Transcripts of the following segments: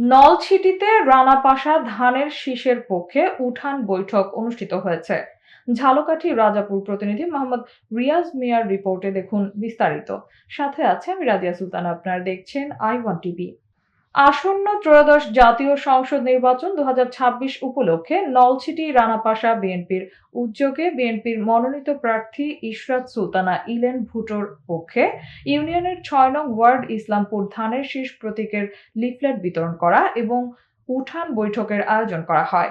নলছিটিতে রানাপাশা ধানের শীষের পক্ষে উঠান বৈঠক অনুষ্ঠিত হয়েছে। ঝালকাঠি রাজাপুর প্রতিনিধি মোহাম্মদ রিয়াজ মিয়ার রিপোর্টে দেখুন বিস্তারিত। সাথে আছে আমি রাজিয়া সুলতান, আপনার দেখছেন আই ওয়ান টিভি আসন্ন ত্রয়োদশ জাতীয় সংসদ নির্বাচন দু হাজার ছাব্বিশ উপলক্ষে নলছিটি রানাপাশা বিএনপির উদ্যোগে বিএনপির মনোনীত প্রার্থী ইশরাত সুলতানা ইলেন ভুটোর পক্ষে ইউনিয়নের ছয় নং ওয়ার্ড ইসলামপুর ধানের শীষ প্রতীকের লিফলেট বিতরণ করা এবং উঠান বৈঠকের আয়োজন করা হয়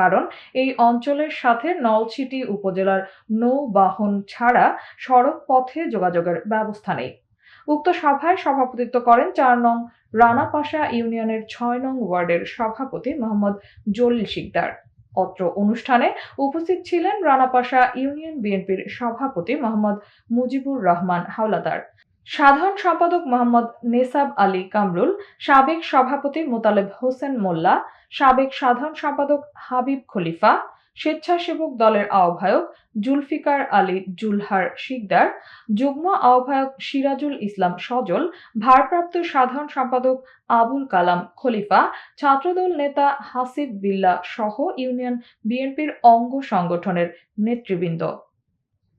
কারণ এই অঞ্চলের সাথে নলছিটি উপজেলার নৌবাহন ছাড়া সড়ক পথে যোগাযোগের ব্যবস্থা নেই। উক্ত সভায় সভাপতিত্ব করেন চার নং রানাপাশা ইউনিয়নের ছয় নং ওয়ার্ডের সভাপতি মোহাম্মদ জলিল শিকদার। অত্র অনুষ্ঠানে উপস্থিত ছিলেন রানাপাশা ইউনিয়ন বিএনপির সভাপতি মোহাম্মদ মুজিবুর রহমান হাওলাদার। সাধারণ সম্পাদক মোহাম্মদ নেসাব আলী কামরুল, সাবেক সভাপতি মোতালেব হোসেন মোল্লা, সাবেক সাধারণ সম্পাদক হাবিব খলিফা, স্বেচ্ছাসেবক দলের আহ্বায়ক জুলফিকার আলী জুলহার শিকদার, যুগ্ম আহ্বায়ক সিরাজুল ইসলাম সজল, ভারপ্রাপ্ত সাধারণ সম্পাদক আবুল কালাম খলিফা, ছাত্রদল নেতা হাসিব বিল্লা সহ ইউনিয়ন বিএনপির অঙ্গ সংগঠনের নেতৃবৃন্দ।